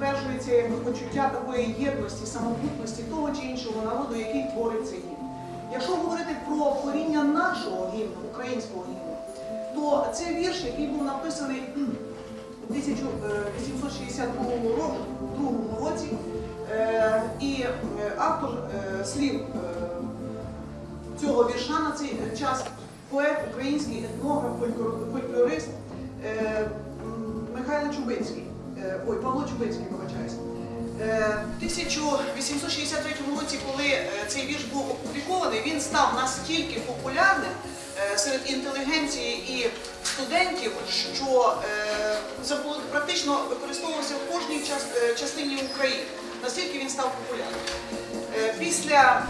підтверджується якби почуття такої єдності, самобутності того чи іншого народу, який творить цей гімн. Якщо говорити про коріння нашого гімну, українського гімну, то це вірш, який був написаний у 1862 році, е, і е, автор е, слів е, цього вірша на цей час поет, український етнограф, фольклор- фольклорист Ой, Павло Чубинський, вибачаюсь. Е, В 1863 році, коли е, цей вірш був опублікований, він став настільки популярним е, серед інтелігенції і студентів, що практично використовувався в кожній частині України. Настільки він став популярним. Після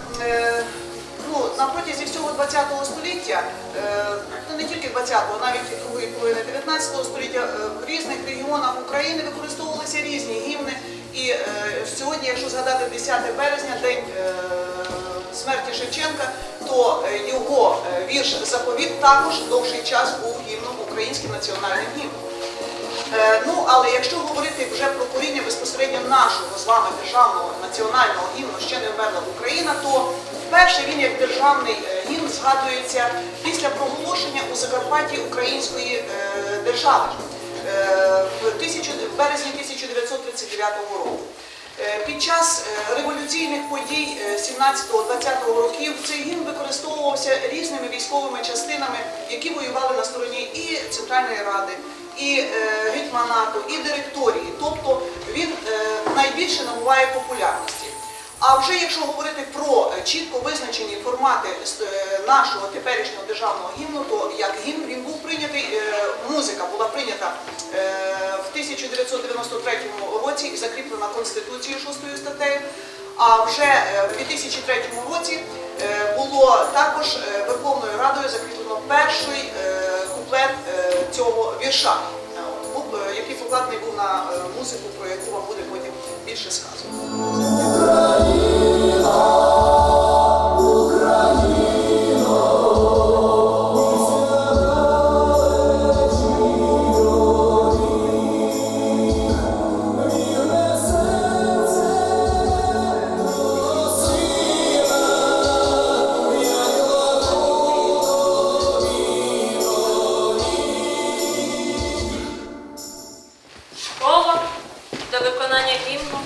ну, на протязі всього ХХ століття, е, ну не тільки ХХ-го, навіть другої половини 19 століття, е, в різних регіонах України використовувалися різні гімни. І е, сьогодні, якщо згадати 10 березня, день смерті Шевченка, то його вірш заповіт також довший час був гімном українським національним гімном. Ну, але якщо говорити вже про коріння безпосередньо нашого з вами державного національного гімну ще не вмерла Україна, то вперше він як державний е, гімн згадується після проголошення у Закарпатті української е, держави е, в, березні 1939 року. Під час революційних подій е, 17-20 років цей гімн використовувався різними військовими частинами, які воювали на стороні і Центральної Ради, і гетьманату, і директорії. Тобто він найбільше набуває популярності. А вже якщо говорити про е, чітко визначені формати е, нашого теперішнього державного гімну, то як гімн він був прийнятий, е, музика була прийнята е, в 1993 році і закріплена Конституцією 6 статтею. А вже е, в 2003 році е, було також е, Верховною Радою закріплено перший е, куплет е, цього вірша, е, е, який покладений був на е, музику, про яку вам буде потім більше сказано. Виконання гімну